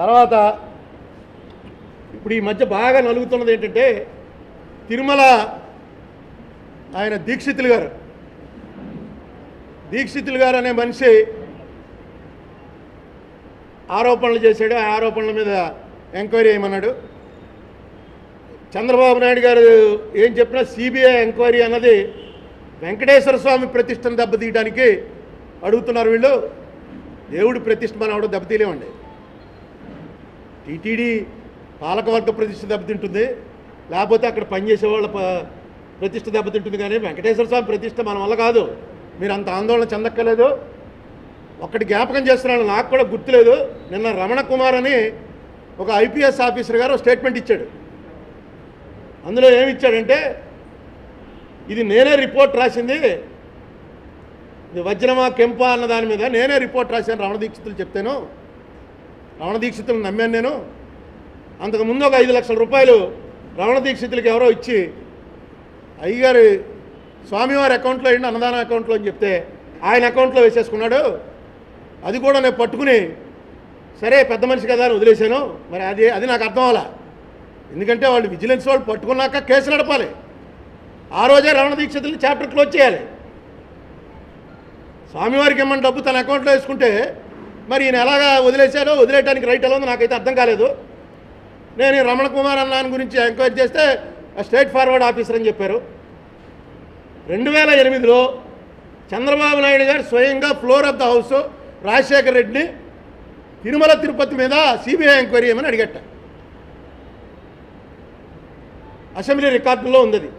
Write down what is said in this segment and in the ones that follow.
తర్వాత ఇప్పుడు ఈ మధ్య బాగా నలుగుతున్నది ఏంటంటే తిరుమల ఆయన దీక్షితులు గారు. దీక్షితులు గారు అనే మనిషి ఆరోపణలు చేశాడు. ఆ ఆరోపణల మీద ఎంక్వైరీ చేయమన్నాడు. చంద్రబాబు నాయుడు గారు ఏం చెప్పినా సిబిఐ ఎంక్వైరీ అన్నది వెంకటేశ్వర స్వామి ప్రతిష్టను దెబ్బతీయడానికి అడుగుతున్నారు వీళ్ళు. దేవుడి ప్రతిష్ట మనం అవడం దెబ్బతీయలేమండి. టీటీడీ పాలకవర్గ ప్రతిష్ట దెబ్బతింటుంది. లేకపోతే అక్కడ పనిచేసే వాళ్ళ ప్రతిష్ట దెబ్బతింటుంది కానీ వెంకటేశ్వర స్వామి ప్రతిష్ట మన వల్ల కాదు. మీరు అంత ఆందోళన చెందక్కర్లేదు. ఒక్కటి జ్ఞాపకం చేస్తున్నాను నాకు కూడా గుర్తులేదు. నిన్న రమణ కుమార్ అని ఒక ఐపీఎస్ ఆఫీసర్ గారు స్టేట్మెంట్ ఇచ్చాడు. అందులో ఏమి ఇచ్చాడంటే ఇది నేనే రిపోర్ట్ రాసింది ఇది వజ్రమా కెంపా అన్న దాని మీద నేనే రిపోర్ట్ రాశాను రమణ దీక్షితులు చెప్తాను. రమణ దీక్షితులను నమ్మాను నేను. అంతకుముందు ఒక ఐదు లక్షల రూపాయలు రమణ దీక్షితులకి ఎవరో ఇచ్చి అయ్యగారు స్వామివారి అకౌంట్లో ఏంటి అన్నదానం అకౌంట్లో అని చెప్తే ఆయన అకౌంట్లో వేసేసుకున్నాడు. అది కూడా నేను పట్టుకుని సరే పెద్ద మనిషి కదా అని వదిలేశాను. మరి అది అది నాకు అర్థం అవ్వాలా? ఎందుకంటే వాళ్ళు విజిలెన్స్ వాళ్ళు పట్టుకున్నాక కేసు నడపాలి. ఆ రోజే రమణ దీక్షితులు చాప్టర్ క్లోజ్ చేయాలి. స్వామివారికి ఏమన్నా డబ్బు తన అకౌంట్లో వేసుకుంటే మరి ఈయన ఎలాగా వదిలేశారో వదిలేయడానికి రైట్ ఎలా ఉందో నాకైతే అర్థం కాలేదు. నేను రమణ కుమార్ అన్నాని గురించి ఎంక్వైరీ చేస్తే స్టేట్ ఫార్వర్డ్ ఆఫీసర్ అని చెప్పారు. రెండు వేల ఎనిమిదిలో చంద్రబాబు నాయుడు గారు స్వయంగా floor of the house Rajasekhara రెడ్డిని తిరుమల తిరుపతి మీద సిబిఐ ఎంక్వైరీ ఏమని అడిగట్ట అసెంబ్లీ రికార్డుల్లో ఉంది అది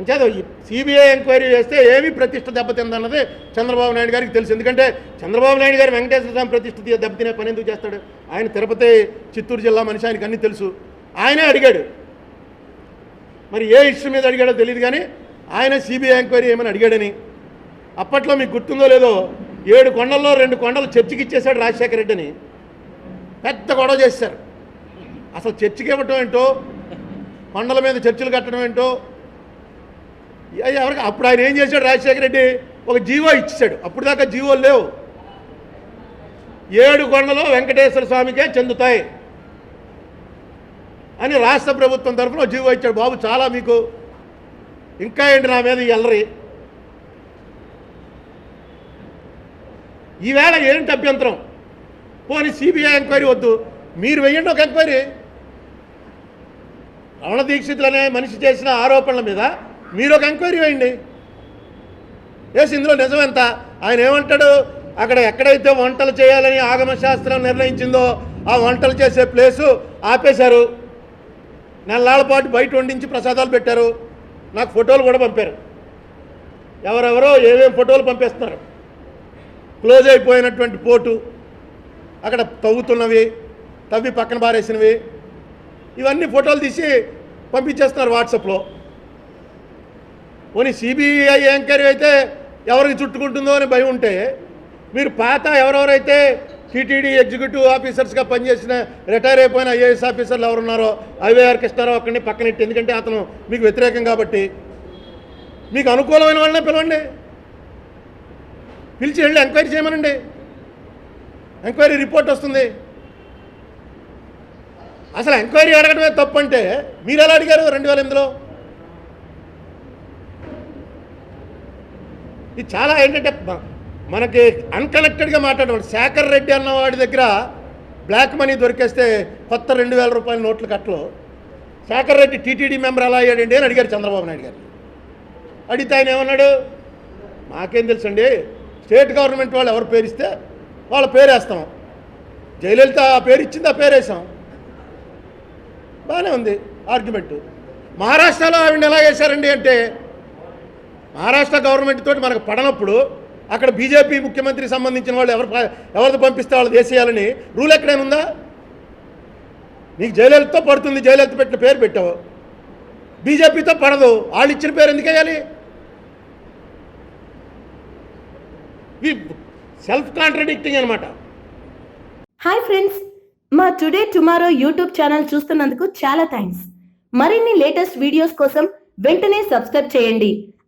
అంచేత సిబిఐ ఎంక్వైరీ చేస్తే ఏమి ప్రతిష్ట దెబ్బతిందన్నది చంద్రబాబు నాయుడు గారికి తెలుసు. ఎందుకంటే చంద్రబాబు నాయుడు గారు వెంకటేశ్వర స్వామి ప్రతిష్ట దెబ్బతినే పని ఎందుకు చేస్తాడు? ఆయన తిరుపతి చిత్తూరు జిల్లా మనిషి ఆయనకి అన్నీ తెలుసు. ఆయనే అడిగాడు. మరి ఏ ఇష్యూ మీద అడిగాడో తెలియదు కానీ ఆయన సిబిఐ ఎంక్వైరీ ఏమని అడిగాడని. అప్పట్లో మీకు గుర్తుందో లేదో ఏడు కొండల్లో రెండు కొండలు చర్చికి ఇచ్చేశాడు రాజశేఖర రెడ్డిని పెద్ద గొడవ చేశారు. అసలు చర్చికి ఇవ్వటం ఏంటో? కొండల మీద చర్చిలు కట్టడం ఏంటో? ఎవరికి? అప్పుడు ఆయన ఏం చేశాడు? రాజశేఖర రెడ్డి ఒక జీవో ఇచ్చాడు అప్పుడు దాకా జీవోలు లేవు. ఏడు కొండలు వెంకటేశ్వర స్వామికే చెందుతాయి అని రాష్ట్ర ప్రభుత్వం తరఫున జీవో ఇచ్చాడు. బాబు చాలా మీకు ఇంకా ఏంటి నా మీద ఈ ఈవేళ ఏంటి అభ్యంతరం? పోనీ సిబిఐ ఎంక్వైరీ వద్దు. మీరు వెయ్యండి ఒక ఎంక్వైరీ. రమణ దీక్షితులు అనే మనిషి చేసిన ఆరోపణల మీద మీరు ఒక ఎంక్వైరీ వేయండి. వేసి ఇందులో నిజం ఎంత ఆయన ఏమంటాడు? అక్కడ ఎక్కడైతే వంటలు చేయాలని ఆగమశాస్త్రం నిర్ణయించిందో ఆ వంటలు చేసే ప్లేసు ఆపేశారు. నెలల పాటు బయట వండించి ప్రసాదాలు పెట్టారు. నాకు ఫోటోలు కూడా పంపారు. ఎవరెవరో ఏమేమి ఫోటోలు పంపిస్తున్నారు. క్లోజ్ అయిపోయినటువంటి పోటు అక్కడ తవ్వుతున్నవి తవ్వి పక్కన బారేసినవి. ఇవన్నీ ఫోటోలు తీసి పంపించేస్తున్నారు వాట్సాప్లో. పోనీ సిబిఐ ఎంక్వైరీ అయితే ఎవరికి చుట్టుకుంటుందో అని భయం ఉంటే మీరు పాత ఎవరెవరైతే టీటీడీ ఎగ్జిక్యూటివ్ ఆఫీసర్స్గా పనిచేసిన రిటైర్ అయిపోయిన ఐఏఎస్ ఆఫీసర్లు ఎవరున్నారో ఐవీఆర్ కృష్ణారావు అక్కడిని పక్కనెట్టి ఎందుకంటే అతను మీకు వ్యతిరేకం కాబట్టి. మీకు అనుకూలమైన వాళ్ళనే పిలవండి. పిలిచి వెళ్ళి ఎంక్వైరీ చేయమనండి. ఎంక్వైరీ రిపోర్ట్ వస్తుంది. అసలు ఎంక్వైరీ అడగడమే తప్పు అంటే మీరు ఎలా అడిగారు రెండు వేల ఎనిమిదిలో? ఇది చాలా ఏంటంటే మనకి అన్కనెక్టెడ్గా మాట్లాడేవాడు. శేఖర్ రెడ్డి అన్న వాడి దగ్గర బ్లాక్ మనీ దొరికేస్తే కొత్త రెండు వేల రూపాయల నోట్లు కట్టలు. శేఖర్ రెడ్డి టీటీడీ మెంబర్ ఎలా అయ్యాడండి అని అడిగారు చంద్రబాబు నాయుడు గారు. అడిగితే ఆయన ఏమన్నాడు? మాకేం తెలుసండి? స్టేట్ గవర్నమెంట్ వాళ్ళు ఎవరు పేరిస్తే వాళ్ళ పేరేస్తాం జయలలిత ఆ పేరు ఇచ్చింది ఆ పేరు వేసాం. బాగానే ఉంది ఆర్గ్యుమెంట్ మహారాష్ట్రలో ఆవిడ ఎలా వేశారండి అంటే మహారాష్ట్ర గవర్నమెంట్ తోటి మనకు పడనప్పుడు అక్కడ బీజేపీ ముఖ్యమంత్రికి సంబంధించిన వాళ్ళు ఎవరు ఎవరితో ఎవరిది పంపిస్తే వాళ్ళు వేసేయాలని రూల్ ఎక్కడైనా ఉందా? నీకు జయలలితతో పడుతుంది జయలలిత పెట్టిన పేరు పెట్టావు. బీజేపీతో పడదు వాళ్ళు ఇచ్చిన పేరు ఎందుకు వేయాలి? సెల్ఫ్ కాంట్రడిక్టింగ్ అనమాట హాయ్ ఫ్రెండ్స్ మా టుడే టుమారో యూట్యూబ్ ఛానల్ చూస్తున్నందుకు చాలా థ్యాంక్స్ మరిన్ని లేటెస్ట్ వీడియోస్ కోసం వెంటనే సబ్స్క్రైబ్ చేయండి.